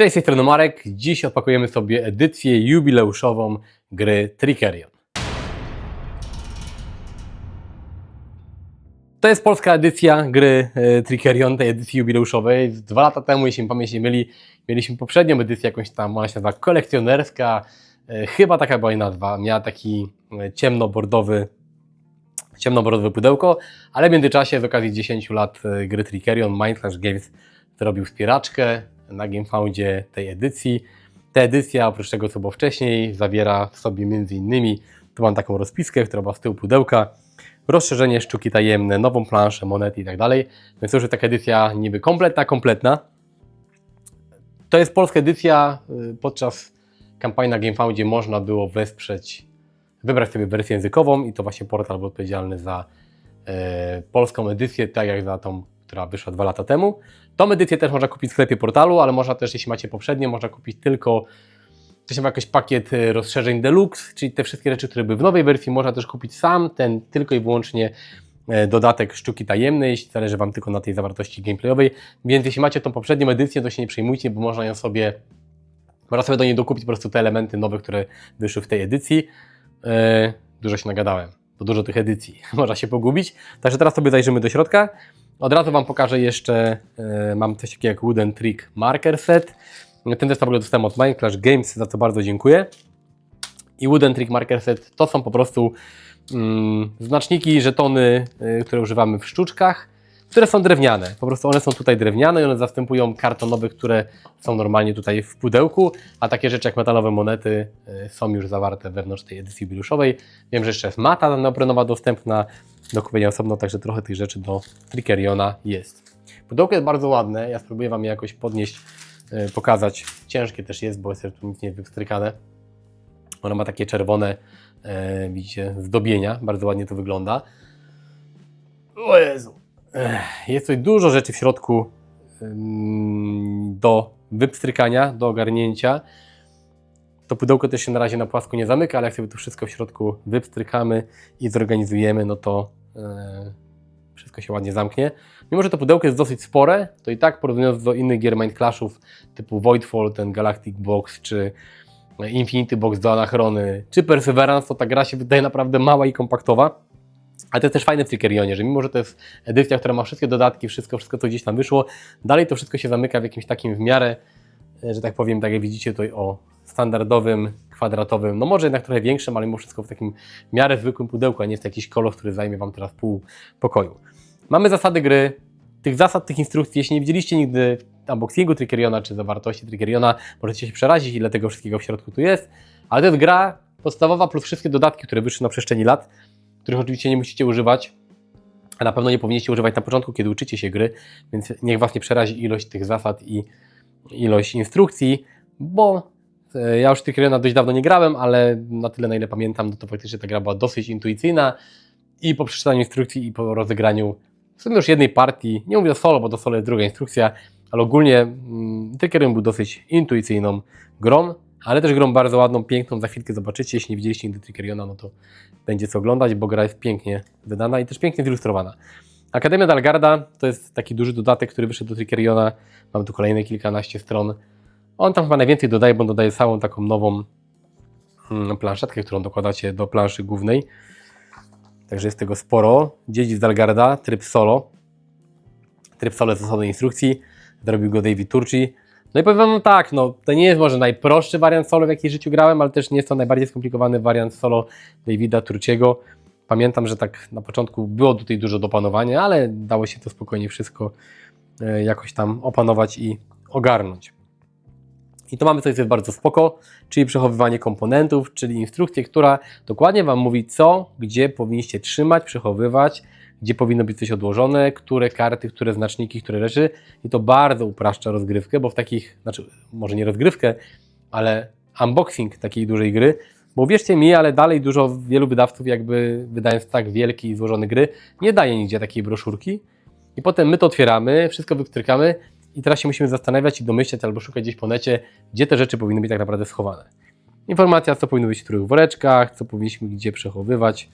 Cześć, z tej strony Marek. Dziś odpakujemy sobie edycję jubileuszową gry Trickerion. To jest polska edycja gry e, Trickerion, tej edycji jubileuszowej. Dwa lata temu, jeśli mi pamięć nie myli, mieliśmy poprzednią edycję, jakąś tam, ona się nazywa kolekcjonerska. E, chyba taka była jej nazwa. Miała taki e, ciemnobordowy ciemnobordowe pudełko, ale w międzyczasie z okazji 10 lat gry Trickerion Mindclash Games zrobił wspieraczkę na GameFoundzie tej edycji. Ta edycja, oprócz tego co było wcześniej, zawiera w sobie m.in. tu mam taką rozpiskę, która ma z tyłu pudełka, rozszerzenie sztuki tajemne, nową planszę, monety i tak dalej. Więc to już jest taka edycja niby kompletna, kompletna. To jest polska edycja. y, Podczas kampanii na GameFoundzie można było wesprzeć, wybrać sobie wersję językową i to właśnie portal był odpowiedzialny za e, polską edycję, tak jak za tą, która wyszła dwa lata temu. Tą edycję też można kupić w sklepie portalu, ale można też, jeśli macie poprzednią, można kupić tylko to się ma jakiś pakiet e, rozszerzeń deluxe, czyli te wszystkie rzeczy, które były w nowej wersji, można też kupić sam, ten tylko i wyłącznie e, dodatek sztuki tajemnej, jeśli zależy Wam tylko na tej zawartości gameplayowej. Więc jeśli macie tą poprzednią edycję, to się nie przejmujcie, bo można ją sobie, można sobie do niej dokupić po prostu te elementy nowe, które wyszły w tej edycji. E, Dużo się nagadałem, bo dużo tych edycji, można się pogubić. Także teraz sobie zajrzymy do środka. Od razu Wam pokażę jeszcze, e, mam coś takiego jak Wooden Trick Marker Set. Ten też w ogóle dostałem od Minecraft Games, za co bardzo dziękuję. I Wooden Trick Marker Set to są po prostu mm, znaczniki, żetony, y, które używamy w sztuczkach, które są drewniane. Po prostu one są tutaj drewniane i one zastępują kartonowe, które są normalnie tutaj w pudełku, a takie rzeczy jak metalowe monety y, są już zawarte wewnątrz tej edycji jubileuszowej. Wiem, że jeszcze jest mata neoprenowa dostępna do kupienia osobno, także trochę tych rzeczy do Trickeriona jest. Pudełko jest bardzo ładne, ja spróbuję Wam je jakoś podnieść, y, pokazać. Ciężkie też jest, bo jest tu nic nie wystrykane. Ono ma takie czerwone, e, widzicie, zdobienia. Bardzo ładnie to wygląda. O Jezu. Jest tutaj dużo rzeczy w środku ym, do wypstrykania, do ogarnięcia. To pudełko też się na razie na płasko nie zamyka, ale jak sobie to wszystko w środku wypstrykamy i zorganizujemy, no to e, wszystko się ładnie zamknie. Mimo, że to pudełko jest dosyć spore, to i tak porównując do innych gier Mindclashów typu Voidfall, ten Galactic Box, czy Infinity Box do Anachrony, czy Perseverance, to ta gra się wydaje naprawdę mała i kompaktowa. Ale to jest też fajne w Trickerionie, że mimo, że to jest edycja, która ma wszystkie dodatki, wszystko, wszystko co gdzieś tam wyszło, dalej to wszystko się zamyka w jakimś takim w miarę, e, że tak powiem, tak jak widzicie tutaj o standardowym, kwadratowym, no może jednak trochę większym, ale mimo wszystko w takim w miarę zwykłym pudełku, a nie jest jakiś kolor, który zajmie Wam teraz pół pokoju. Mamy zasady gry, tych zasad, tych instrukcji, jeśli nie widzieliście nigdy unboxingu Trickeriona czy zawartości Trickeriona, możecie się przerazić, ile tego wszystkiego w środku tu jest, ale to jest gra podstawowa plus wszystkie dodatki, które wyszły na przestrzeni lat, których oczywiście nie musicie używać, a na pewno nie powinniście używać na początku, kiedy uczycie się gry, więc niech Was nie przerazi ilość tych zasad i ilość instrukcji, bo e, ja już Trickeriona dość dawno nie grałem, ale na tyle na ile pamiętam, no to faktycznie ta gra była dosyć intuicyjna i po przeczytaniu instrukcji i po rozegraniu w sumie już jednej partii, nie mówię o solo, bo to solo jest druga instrukcja, ale ogólnie mm, był dosyć intuicyjną grą, ale też grą bardzo ładną, piękną, za chwilkę zobaczycie, jeśli nie widzieliście nigdy Trickeriona, no to będzie co oglądać, bo gra jest pięknie wydana i też pięknie zilustrowana. Akademia Dalgarda to jest taki duży dodatek, który wyszedł do Trickeriona, mam tu kolejne kilkanaście stron. On tam chyba najwięcej dodaje, bo on dodaje całą taką nową mm, planszetkę, którą dokładacie do planszy głównej. Także jest tego sporo. Dziedzic Dalgarda, tryb solo. Tryb solo z osobnej instrukcji. Zrobił go David Turci. No i powiem wam tak, no to nie jest może najprostszy wariant solo, w jaki w życiu grałem, ale też nie jest to najbardziej skomplikowany wariant solo Davida Turciego. Pamiętam, że tak na początku było tutaj dużo do panowania, ale dało się to spokojnie wszystko e, jakoś tam opanować i ogarnąć. I to mamy coś, co jest bardzo spoko, czyli przechowywanie komponentów, czyli instrukcję, która dokładnie Wam mówi, co, gdzie powinniście trzymać, przechowywać, gdzie powinno być coś odłożone, które karty, które znaczniki, które rzeczy. I to bardzo upraszcza rozgrywkę, bo w takich, znaczy może nie rozgrywkę, ale unboxing takiej dużej gry, bo wierzcie mi, ale dalej dużo, wielu wydawców jakby wydając tak wielkie i złożone gry, nie daje nigdzie takiej broszurki. I potem my to otwieramy, wszystko wystrykamy i teraz się musimy zastanawiać i domyślać albo szukać gdzieś po necie, gdzie te rzeczy powinny być tak naprawdę schowane. Informacja, co powinno być w których woreczkach, co powinniśmy gdzie przechowywać.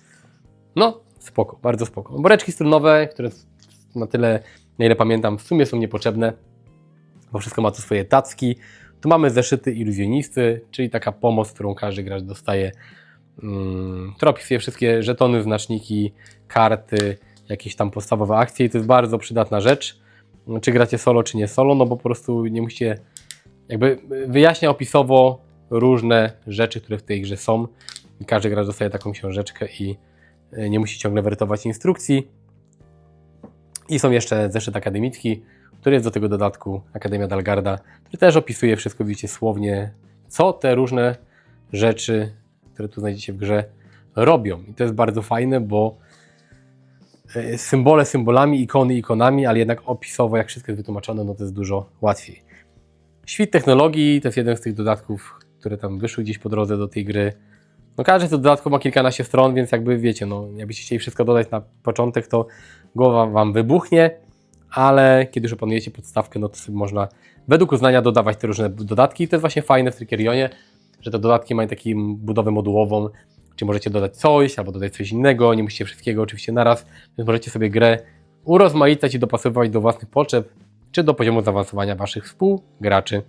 No, spoko, bardzo spoko. Woreczki strunowe, które na tyle, na ile pamiętam, w sumie są niepotrzebne, bo wszystko ma tu swoje tacki. Tu mamy zeszyty iluzjonisty, czyli taka pomoc, którą każdy gracz dostaje, mm, która opisuje wszystkie żetony, znaczniki, karty, jakieś tam podstawowe akcje i to jest bardzo przydatna rzecz, czy gracie solo, czy nie solo, no bo po prostu nie musicie, jakby wyjaśnia opisowo różne rzeczy, które w tej grze są i każdy gracz dostaje taką książeczkę i nie musi ciągle wertować instrukcji. I są jeszcze zeszyt akademicki, który jest do tego dodatku Akademia Dalgarda, który też opisuje wszystko, widzicie, słownie, co te różne rzeczy, które tu znajdziecie w grze, robią. I to jest bardzo fajne, bo e, symbole symbolami, ikony ikonami, ale jednak opisowo, jak wszystko jest wytłumaczone, no to jest dużo łatwiej. Świt technologii to jest jeden z tych dodatków, które tam wyszły gdzieś po drodze do tej gry. No każdy z tych dodatków ma kilkanaście stron, więc jakby wiecie, no jakbyście chcieli wszystko dodać na początek, to głowa Wam wybuchnie, ale kiedy już opanujecie podstawkę, no to sobie można według uznania dodawać te różne dodatki i to jest właśnie fajne w Trickerionie, że te dodatki mają taką budowę modułową, gdzie możecie dodać coś albo dodać coś innego, nie musicie wszystkiego oczywiście naraz, więc możecie sobie grę urozmaicać i dopasowywać do własnych potrzeb, czy do poziomu zaawansowania Waszych współgraczy.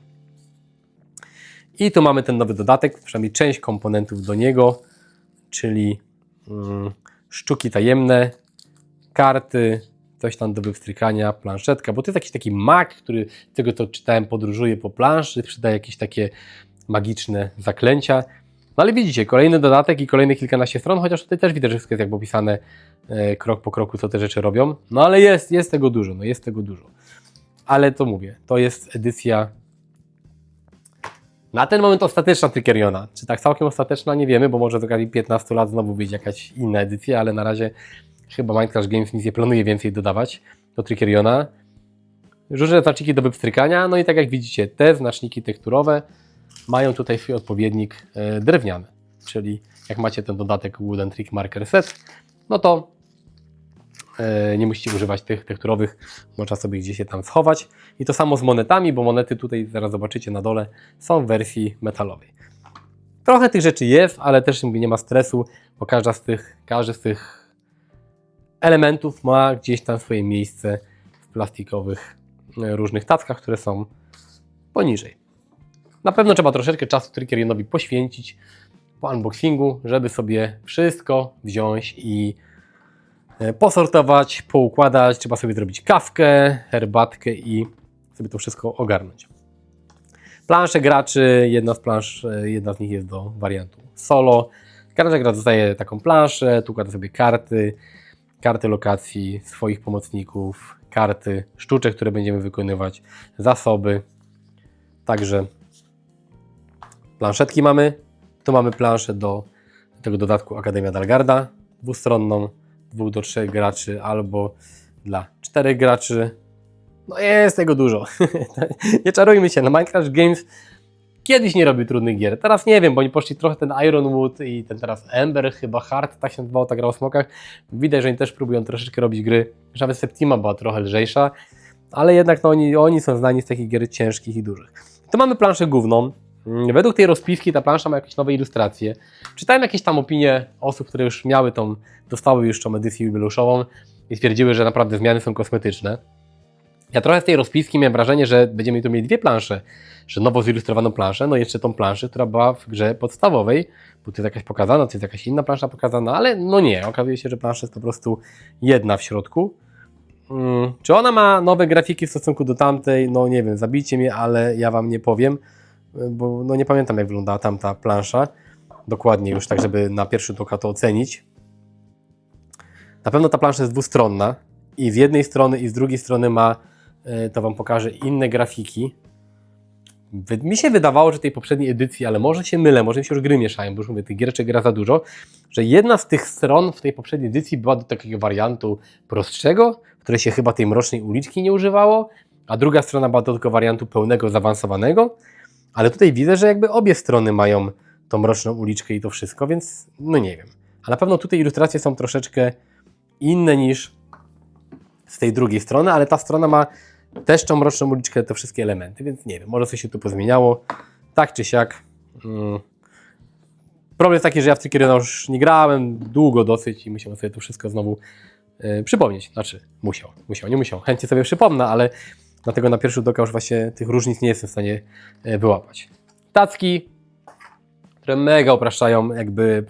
I tu mamy ten nowy dodatek, przynajmniej część komponentów do niego, czyli mm, sztuki tajemne, karty, coś tam do wypstrykania, planszetka, bo to jest jakiś taki mag, który, tego to czytałem, podróżuje po planszy, przydaje jakieś takie magiczne zaklęcia. No ale widzicie, kolejny dodatek i kolejne kilkanaście stron, chociaż tutaj też widać, że wszystko jest jakby opisane e, krok po kroku, co te rzeczy robią. No ale jest, jest tego dużo, no jest tego dużo. Ale to mówię, to jest edycja na ten moment ostateczna Trickeriona. Czy tak całkiem ostateczna, nie wiemy, bo może z okazji 15 lat znowu wyjdzie jakaś inna edycja, ale na razie chyba Minecraft Games nic nie planuje więcej dodawać do Trickeriona. Różne znaczniki do wypstrykania, no i tak jak widzicie, te znaczniki tekturowe mają tutaj swój odpowiednik e, drewniany, czyli jak macie ten dodatek Wooden Trick Marker Set, no to nie musicie używać tych tekturowych, można sobie gdzieś je tam schować. I to samo z monetami, bo monety tutaj zaraz zobaczycie na dole są w wersji metalowej. Trochę tych rzeczy jest, ale też nie ma stresu, bo każda z tych, każdy z tych elementów ma gdzieś tam swoje miejsce w plastikowych e, różnych tackach, które są poniżej. Na pewno trzeba troszeczkę czasu Trickerionowi poświęcić po unboxingu, żeby sobie wszystko wziąć i e, posortować, poukładać. Trzeba sobie zrobić kawkę, herbatkę i sobie to wszystko ogarnąć. Plansze graczy, jedna z plansz, e, jedna z nich jest do wariantu solo. Każda gra dostaje taką planszę, tu układa sobie karty, karty lokacji swoich pomocników, karty sztuczek, które będziemy wykonywać, zasoby. Także planszetki mamy. Tu mamy planszę do tego dodatku Akademia Dalgarda, dwustronną, dwóch do trzech graczy albo dla czterech graczy. No jest tego dużo. nie czarujmy się, no Minecraft Games kiedyś nie robił trudnych gier. Teraz nie wiem, bo oni poszli trochę ten Ironwood i ten teraz Ember, chyba Hard, tak się nazywało ta gra o smokach. Widać, że oni też próbują troszeczkę robić gry. Nawet Septima była trochę lżejsza, ale jednak no, oni, oni są znani z takich gier ciężkich i dużych. Tu mamy planszę główną. Mm, Według tej rozpiski ta plansza ma jakieś nowe ilustracje. Czytałem jakieś tam opinie osób, które już miały tą, dostały już tą edycję jubileuszową i stwierdziły, że naprawdę zmiany są kosmetyczne. Ja trochę z tej rozpiski miałem wrażenie, że będziemy tu mieli dwie plansze, że nowo zilustrowaną planszę, no i jeszcze tą planszę, która była w grze podstawowej, bo tu jest jakaś pokazana, tu jest jakaś inna plansza pokazana, ale no nie, okazuje się, że plansza jest po prostu jedna w środku. Hmm, czy ona ma nowe grafiki w stosunku do tamtej? No nie wiem, zabijcie mnie, ale ja Wam nie powiem, bo no nie pamiętam jak wyglądała tamta plansza dokładnie już, tak żeby na pierwszy rzut oka to ocenić. Na pewno ta plansza jest dwustronna i z jednej strony i z drugiej strony ma, e, to Wam pokażę, inne grafiki. Mi się wydawało, że tej poprzedniej edycji, ale może się mylę, może mi się już gry mieszają, bo już mówię, tych giereczek gra za dużo, że jedna z tych stron w tej poprzedniej edycji była do takiego wariantu prostszego, w której się chyba tej mrocznej uliczki nie używało, a druga strona była do tego wariantu pełnego, zaawansowanego, ale tutaj widzę, że jakby obie strony mają tą mroczną uliczkę i to wszystko, więc no nie wiem. A na pewno tutaj ilustracje są troszeczkę inne niż z tej drugiej strony, ale ta strona ma też tą mroczną uliczkę, te wszystkie elementy, więc nie wiem, może coś się tu pozmieniało. Tak czy siak. Mm. Problem jest taki, że ja w Triceriona już nie grałem długo dosyć i musiałem sobie to wszystko znowu e, przypomnieć. Znaczy, musiał, musiał, nie musiał. Chętnie sobie przypomnę, ale dlatego na pierwszy rzut już właśnie tych różnic nie jestem w stanie e, wyłapać. Tacki, które mega upraszczają jakby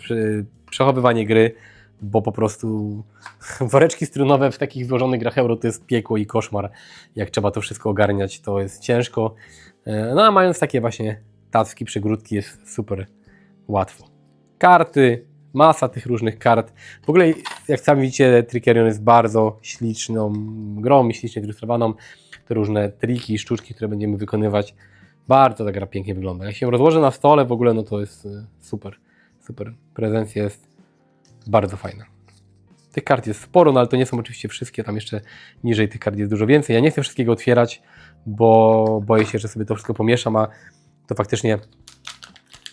przechowywanie gry, bo po prostu woreczki strunowe w takich złożonych grach euro to jest piekło i koszmar. Jak trzeba to wszystko ogarniać, to jest ciężko. E, No a mając takie właśnie tacki, przegródki jest super łatwo. Karty, masa tych różnych kart. W ogóle, jak sami widzicie, Trickerion jest bardzo śliczną grą i ślicznie zilustrowaną. Te różne triki, sztuczki, które będziemy wykonywać. Bardzo ta gra pięknie wygląda. Jak się rozłoży na stole w ogóle, no to jest e, super. Super. Prezencja jest bardzo fajna. Tych kart jest sporo, no ale to nie są oczywiście wszystkie. Tam jeszcze niżej tych kart jest dużo więcej. Ja nie chcę wszystkiego otwierać, bo boję się, że sobie to wszystko pomieszam, a to faktycznie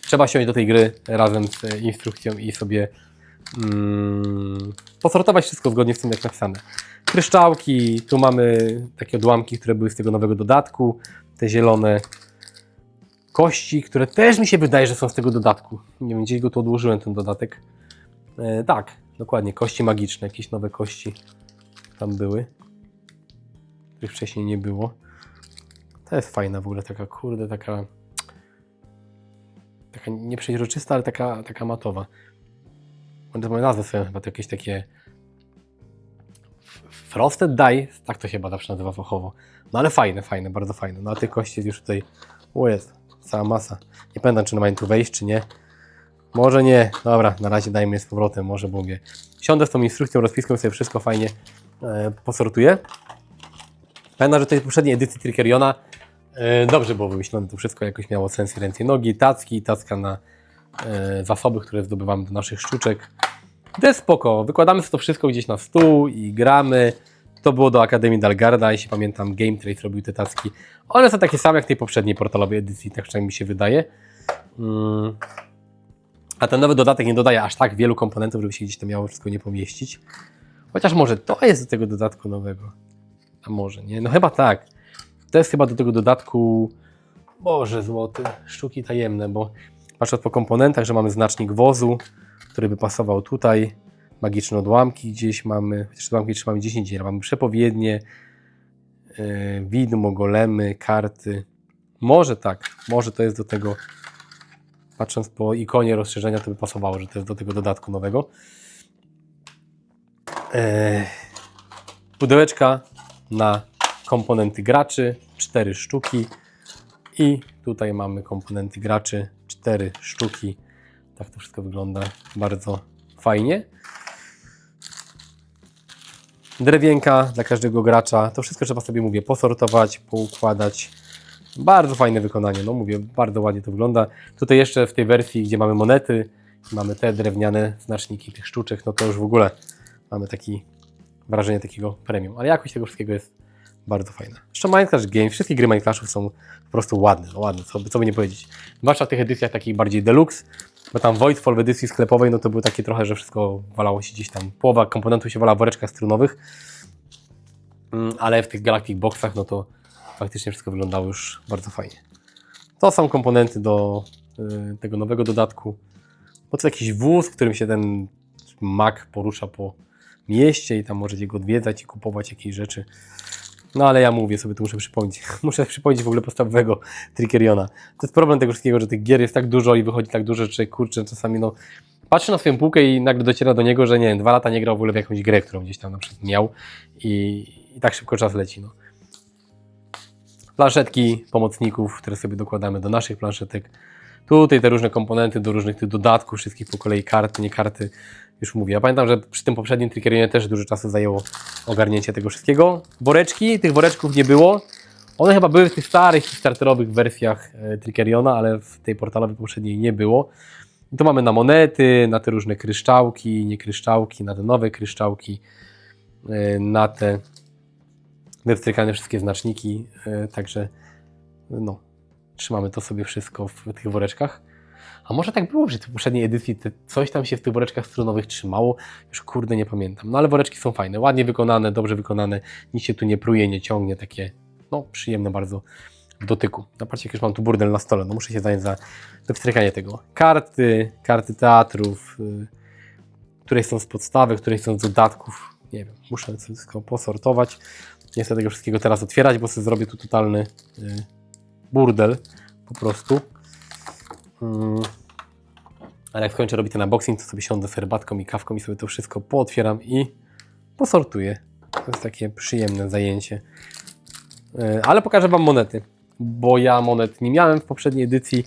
trzeba siąść do tej gry razem z instrukcją i sobie mm, posortować wszystko zgodnie z tym, jak napisane. Kryształki, tu mamy takie odłamki, które były z tego nowego dodatku, te zielone kości, które też mi się wydaje, że są z tego dodatku. Nie wiem, gdzieś go tu odłożyłem, ten dodatek. E, tak, dokładnie, kości magiczne, jakieś nowe kości tam były, których wcześniej nie było. To jest fajna w ogóle, taka kurde, taka taka nieprzeźroczysta, ale taka, taka matowa. One moją nazwę swoją chyba to jakieś takie Frosted Die, tak to się chyba zawsze nazywa fachowo. No ale fajne, fajne, bardzo fajne. No a tych kości jest już tutaj, o jest, cała masa. Nie pamiętam, czy na mają tu wejść, czy nie. Może nie. Dobra, na razie dajmy je z powrotem, może mówię. Siądę z tą instrukcją, rozpiską sobie wszystko fajnie e, posortuję. Pamiętam, że tej poprzedniej edycji Trickeriona e, dobrze było wymyślone to wszystko, jakoś miało sens i ręce i nogi, tacki, tacka na e, zasoby, które zdobywamy do naszych sztuczek. To jest spoko, wykładamy sobie to wszystko gdzieś na stół i gramy. To było do Akademii Dalgarda, jeśli pamiętam, Game Trade robił te tacki. One są takie same jak tej poprzedniej portalowej edycji, tak przynajmniej mi się wydaje. Mm. A ten nowy dodatek nie dodaje aż tak wielu komponentów, żeby się gdzieś to miało wszystko nie pomieścić. Chociaż może to jest do tego dodatku nowego. A może nie? No chyba tak. To jest chyba do tego dodatku. Boże złoty, sztuki tajemne, bo patrząc po komponentach, że mamy znacznik wozu, który by pasował tutaj. Magiczne odłamki gdzieś mamy, chociaż odłamki trzymamy 10 ale mamy przepowiednie, yy, widmo, golemy, karty. Może tak, może to jest do tego, patrząc po ikonie rozszerzenia, to by pasowało, że to jest do tego dodatku nowego. Yy, pudełeczka na komponenty graczy, 4 sztuki i tutaj mamy komponenty graczy, 4 sztuki. Tak to wszystko wygląda bardzo fajnie. Drewienka dla każdego gracza. To wszystko trzeba sobie, mówię, posortować, poukładać. Bardzo fajne wykonanie. No mówię, bardzo ładnie to wygląda. Tutaj jeszcze w tej wersji, gdzie mamy monety, mamy te drewniane znaczniki tych sztuczek, no to już w ogóle mamy taki wrażenie takiego premium. Ale jakość tego wszystkiego jest bardzo fajna. Jeszcze Minecraft Game, wszystkie gry Minecraftów są po prostu ładne, ładne, co, co by nie powiedzieć. Zwłaszcza w tych edycjach takich bardziej deluxe, bo tam Voidfall w edycji sklepowej, no to było takie trochę, że wszystko walało się gdzieś tam, połowa komponentów się wala w woreczkach strunowych, Mm, ale w tych Galactic Boxach, no to faktycznie wszystko wyglądało już bardzo fajnie. To są komponenty do y, tego nowego dodatku. Bo to jakiś wóz, którym się ten mak porusza po mieście i tam możecie go odwiedzać i kupować jakieś rzeczy. No ale ja mówię sobie, tu muszę przypomnieć. Muszę przypomnieć w ogóle podstawowego Trickeriona. To jest problem tego wszystkiego, że tych gier jest tak dużo i wychodzi tak dużo, że kurczę, czasami no patrzy na swoją półkę i nagle dociera do niego, że nie wiem, dwa lata nie grał w ogóle w jakąś grę, którą gdzieś tam na przykład miał i, i tak szybko czas leci. No. Planszetki pomocników, które sobie dokładamy do naszych planszetek. Tutaj te różne komponenty do różnych tych dodatków, wszystkich po kolei karty, nie karty. Już mówię. Ja pamiętam, że przy tym poprzednim Trickerionie też dużo czasu zajęło ogarnięcie tego wszystkiego. Woreczki, tych woreczków nie było. One chyba były w tych starych starterowych wersjach e, Trickeriona, ale w tej portalowej poprzedniej nie było. I to mamy na monety, na te różne kryształki, nie kryształki, na te nowe kryształki, e, na te wypstrykane wszystkie znaczniki, e, także no, trzymamy to sobie wszystko w tych woreczkach. A może tak było, że w poprzedniej edycji coś tam się w tych woreczkach strunowych trzymało, już kurde nie pamiętam. No ale woreczki są fajne, ładnie wykonane, dobrze wykonane, nic się tu nie pruje, nie ciągnie, takie no przyjemne bardzo dotyku. No patrzcie, jak już mam tu burdel na stole, no muszę się zająć za wypstrykanie tego. Karty, karty teatrów, y, które są z podstawy, które są z dodatków, nie wiem, muszę to wszystko posortować. Nie chcę tego wszystkiego teraz otwierać, bo sobie zrobię tu totalny y, burdel po prostu. Ale jak skończę robić ten unboxing, to sobie siądę z herbatką i kawką i sobie to wszystko pootwieram i posortuję. To jest takie przyjemne zajęcie. Y, Ale pokażę Wam monety, bo ja monet nie miałem w poprzedniej edycji.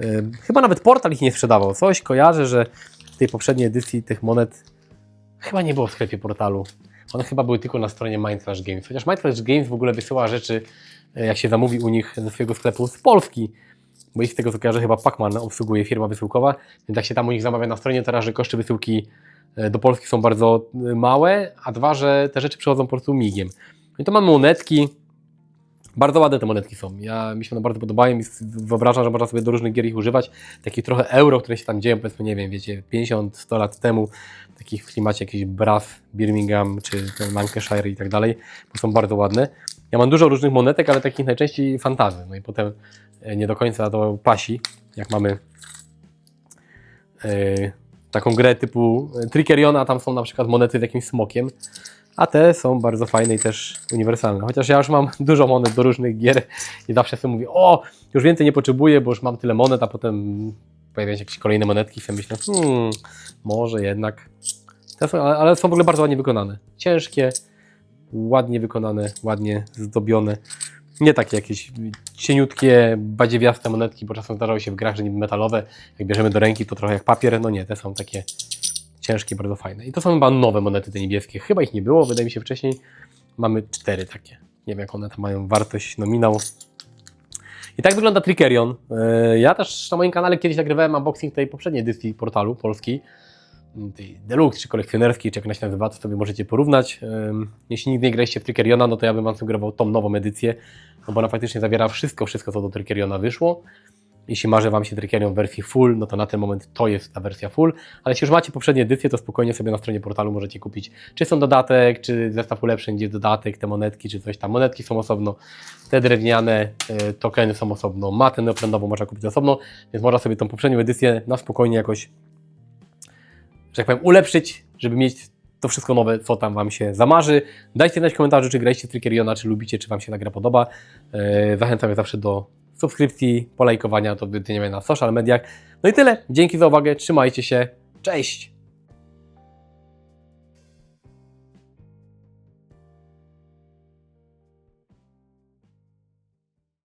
Y, Chyba nawet portal ich nie sprzedawał. Coś kojarzę, że w tej poprzedniej edycji tych monet chyba nie było w sklepie portalu. One chyba były tylko na stronie Mindflash Games. Chociaż Mindflash Games w ogóle wysyła rzeczy, e, jak się zamówi u nich ze swojego sklepu z Polski. Bo ich z tego co chyba Pacman obsługuje firma wysyłkowa. Więc jak się tam u nich zamawia na stronie, to raz, że koszty wysyłki e, do Polski są bardzo e, małe, a dwa, że te rzeczy przychodzą po prostu migiem. No i to mamy monetki. Bardzo ładne te monetki są. Ja, mi się one bardzo podobają i wyobrażam, że można sobie do różnych gier ich używać. Takich trochę euro, które się tam dzieją, powiedzmy, nie wiem, wiecie, 50-100 lat temu, takich w klimacie jakiś Brass, Birmingham czy Lancashire i tak dalej, bo są bardzo ładne. Ja mam dużo różnych monetek, ale takich najczęściej fantazy. No i potem e, nie do końca to pasi, jak mamy e, taką grę typu e, Trickeriona, tam są na przykład monety z jakimś smokiem, a te są bardzo fajne i też uniwersalne. Chociaż ja już mam dużo monet do różnych gier i zawsze sobie mówię, o, już więcej nie potrzebuję, bo już mam tyle monet, a potem pojawiają się jakieś kolejne monetki i sobie myślę, hmm, może jednak. Są, ale ale są w ogóle bardzo ładnie wykonane. Ciężkie, ładnie wykonane, ładnie zdobione. Nie takie jakieś cieniutkie, badziewiaste monetki, bo czasem zdarzały się w grach, że niby metalowe. Jak bierzemy do ręki, to trochę jak papier. No nie, te są takie ciężkie, bardzo fajne. I to są chyba nowe monety te niebieskie. Chyba ich nie było, wydaje mi się wcześniej. Mamy cztery takie. Nie wiem, jak one tam mają wartość, nominał. I tak wygląda Trickerion. Yy, Ja też na moim kanale kiedyś nagrywałem unboxing tej poprzedniej edycji portalu polskiej. Tej Deluxe czy kolekcjonerskiej, czy jak ona się nazywa, to sobie możecie porównać. Jeśli nigdy nie graliście w Trickeriona, no to ja bym Wam sugerował tą nową edycję, no bo ona faktycznie zawiera wszystko, wszystko co do Trickeriona wyszło. Jeśli marzy Wam się Trickerion w wersji full, no to na ten moment to jest ta wersja full, ale jeśli już macie poprzednie edycje, to spokojnie sobie na stronie portalu możecie kupić czy są dodatek, czy zestaw ulepszeń, gdzie jest dodatek, te monetki, czy coś tam. Monetki są osobno, te drewniane e, tokeny są osobno, matę neoprenową można kupić osobno, więc można sobie tą poprzednią edycję na spokojnie jakoś, że tak powiem, ulepszyć, żeby mieć to wszystko nowe, co tam Wam się zamarzy. Dajcie znać w komentarzu, czy graliście Trickeriona, czy lubicie, czy Wam się ta gra podoba. E, Zachęcam jak zawsze do subskrypcji, polajkowania, to wydyniemy na social mediach. No i tyle. Dzięki za uwagę, trzymajcie się. Cześć!